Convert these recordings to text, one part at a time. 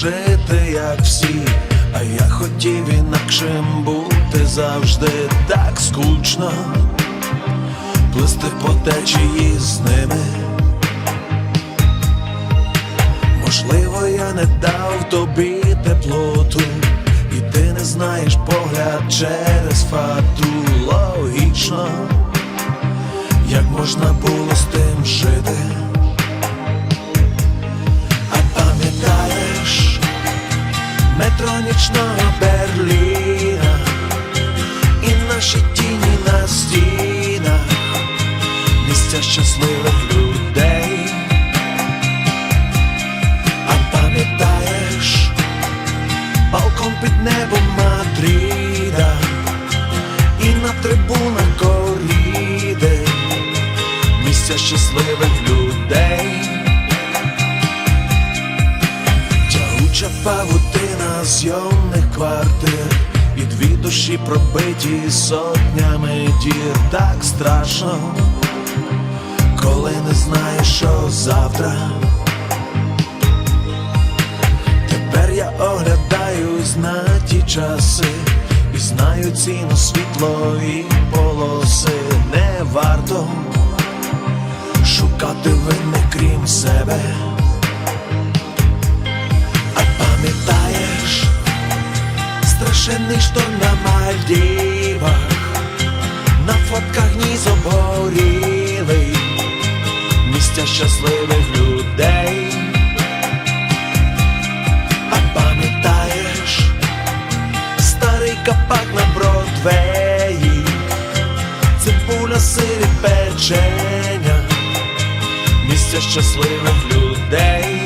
жити, як всі, а я хотів інакшим бути завжди так скучно, плисти по течії з ними. Можливо, я не дав тобі теплоту, і ти не знаєш погляд через фату метро нічного Берліна і наші тіні на стінах, місця щасливих людей. А пам'ятаєш балкон під небом Мадрида і на трибунах коріди місця щасливих людей. Тягуча павутина зйомних квартир І дві душі пробиті сотнями дір Так страшно, коли не знаєш, що завтра. Тепер я оглядаюсь на ті часи і знаю ціну світлої полоси. Не варто шукати винних крім себе. Страшенний шторм на Мальдівах, на фотках ніс обгорілий, місця щасливих людей. А пам'ятаєш старий капак на Бродвеї, цибуля сирі печення, місця щасливих людей.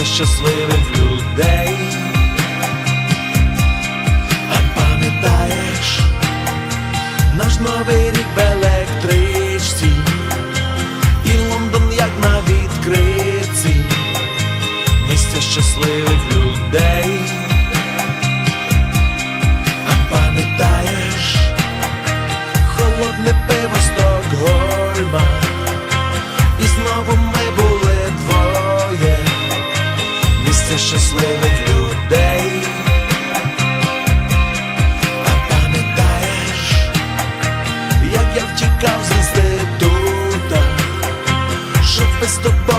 Місця щасливих людей. А пам'ятаєш наш новий рік в електричці, і Лондон як на відкритці, місця щасливих людей. А пам'ятаєш холодне пиво Стокгольма І знову ми щасливих людей. А пам'ятаєш, як я втікав з інститута Щоб без тобою